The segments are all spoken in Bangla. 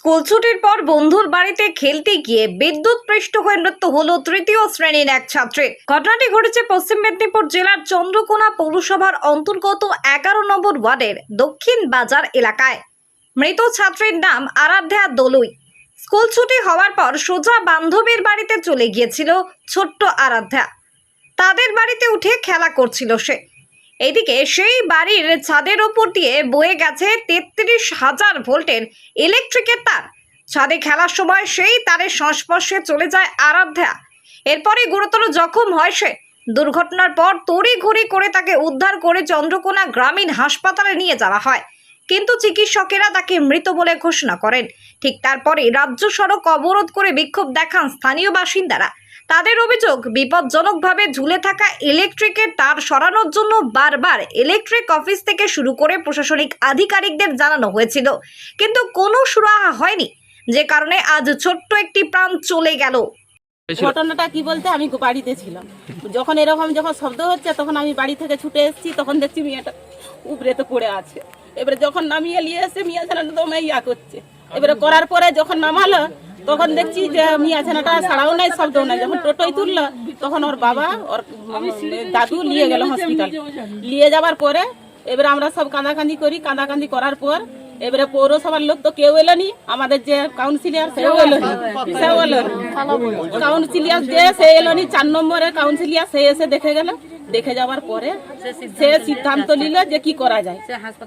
স্কুল ছুটির পর বন্ধুর বাড়িতে খেলতে গিয়ে বিদ্যুৎ পৃষ্ঠ হয়ে মৃত্যু হলো তৃতীয় শ্রেণির এক ছাত্রীর ঘটনাটি ঘটেছে পশ্চিম মেদিনীপুর জেলার চন্দ্রকোনা পৌরসভার অন্তর্গত এগারো নম্বর ওয়ার্ডের দক্ষিণ বাজার এলাকায়। মৃত ছাত্রীর নাম আরাধ্যা দলুই। স্কুল ছুটি হওয়ার পর সোজা বান্ধবীর বাড়িতে চলে গিয়েছিল ছোট্ট আরাধ্যা। তাদের বাড়িতে উঠে খেলা করছিল সে। এদিকে সেই বাড়ির ছাদের ওপর দিয়ে বয়ে গেছে তেত্রিশ হাজার ভোল্টের ইলেকট্রিকের তার। ছাদে খেলার সময় সেই তারের সংস্পর্শে চলে যায় আরাধ্যা। এরপরে গুরুতর জখম হয় সে। দুর্ঘটনার পর তড়ি তড়িঘড়ি করে তাকে উদ্ধার করে চন্দ্রকোনা গ্রামীণ হাসপাতালে নিয়ে যাওয়া হয়। কিন্তু চিকিৎসকেরা তাকে মৃত বলে ঘোষণা করেন। ঠিক তারপরে রাজ্য সড়ক অবরোধ করে বিক্ষোভ দেখান স্থানীয় বাসিন্দারা। তাদের অভিযোগ বিপজ্জনকভাবে ঝুলে থাকা ইলেকট্রিকের তার সরানোর জন্য বারবার ইলেকট্রিক অফিস থেকে শুরু করে প্রশাসনিক আধিকারিকদের জানানো হয়েছিল। কিন্তু কোনো সুরাহা হয়নি যে কারণে আজ ছোট্ট একটি প্রাণ চলে গেল? ঘটনাটা কি বলতে? আমি বাড়িতে ছিলাম। যখন এরকম যখন শব্দ হচ্ছে তখন আমি বাড়ি থেকে ছুটে এসেছি তখন দেখছি মেয়েটা উপরে তো পড়ে আছে। এবারে যখন নামিয়ে নিয়ে এসে মিয়া ছানাটা তো ইয়া করছে। এবারে করার পরে যখন নামালো তখন দেখছি যে মিয়া ছানাটা সাড়াও নাই শব্দও নাই। যখন টোটোই তুললো তখন ওর বাবা ওর দাদু নিয়ে গেল হসপিটাল নিয়ে যাওয়ার পরে এবারে আমরা সব কাঁদাকান্দি করি। কাঁদাকান্দি করার পর এবারে পৌরসভার লোক তো কেউ এলো নি। আমাদের যে কাউন্সিলর সেও এলো নি। সেও এলো। কাউন্সিলিয়ার যে সে এলো নি। চার নম্বরে কাউন্সিলিয়ার সে এসে দেখে গেল। দেখে যাওয়ার পরে সে সিদ্ধান্ত নিল যে কি করা যায়।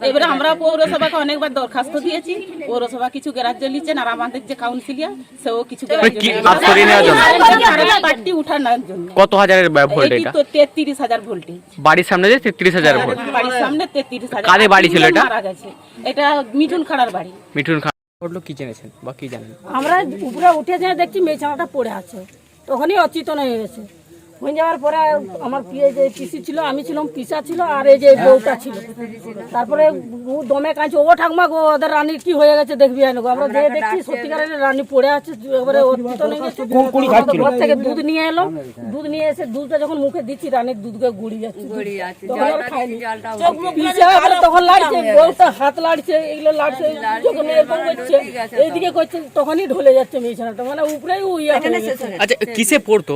এবারে আমরা পৌরসভাকে অনেকবার দরখাস্ত দিয়েছি। পৌরসভা কিছু গ্রাহ্য নিচ্ছেন আর আমাদের যে কাউন্সিলিয়ার সেও কিছু উঠানোর জন্য? কত হাজারের ভোল্ট এটা তেত্রিশ হাজার ভোল্টেজ বাড়ির সামনে যে তেত্রিশ হাজার ভোল্ট? বাড়ির সামনে তেত্রিশ হাজার। কাদের বাড়ি ছিল এটা? মারা গেছে। এটা মিঠুন খাড়ার বাড়ি। মিঠুন ঘটলো কি জেনেছেন বা কি জানেন? আমরা উপরে উঠে যেয়ে দেখছি মেয়েছানাটা পড়ে আছে। তখনই অচেতন হয়ে গেছে। হয়ে যাওয়ার পরে আমার পিয়ে যে পিসি ছিল আমি ছিলাম পিসা ছিল আর এই যে বউটা ছিল। তারপরে ও দমে ও ঠাকুমা গো ওদের রানীর কি হয়ে গেছে দেখবি আমরা যেয়ে দেখছি সত্যিকারের রানী পড়ে আছে এবারে ঘর থেকে দুধ নিয়ে এলো। দুধ নিয়ে এসে দুধটা যখন মুখে দিচ্ছি রানীর দুধকে গুড়ি যাচ্ছে। তখন লাগছে বউটা হাত লাড়ছে এগুলো লাড়ছে যখন এরকম করছে। এইদিকে করছে তখনই ঢলে যাচ্ছে মেয়েছানাটা মানে উপরেই আচ্ছা কিসে পড়তো?